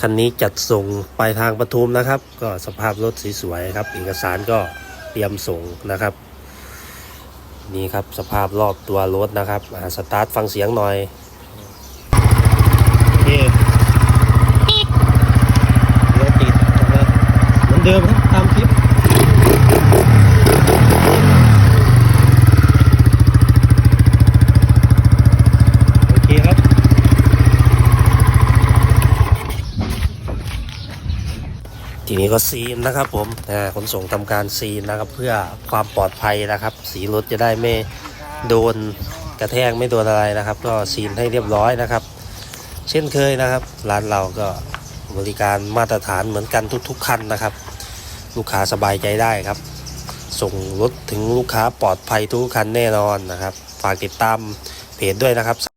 คันนี้จัดส่งไปทางปทุมนะครับ ก็สภาพรถสวยๆครับ เอกสารก็เตรียมส่งนะครับ นี่ครับสภาพรอบตัวรถนะครับอ่าสตาร์ทฟังเสียงหน่อยโอเครถติดนะครับเหมือนเดิมครับตามคลิป โอเคครับ ทีนี้ก็ซีนนะครับ ผมขนส่งทำการซีนนะครับ เพื่อความปลอดภัยนะครับ สีรถจะได้ไม่โดนกระแทกไม่โดนอะไรนะครับ ก็ซีนให้เรียบร้อยนะครับ เช่นเคยนะครับ ร้านเราก็บริการมาตรฐานเหมือนกันทุก ๆ คันนะครับ ลูกค้าสบายใจได้ครับ ส่งรถถึงลูกค้าปลอดภัยทุกคันแน่นอนนะครับ ฝากติดตามเพจด้วยนะครับ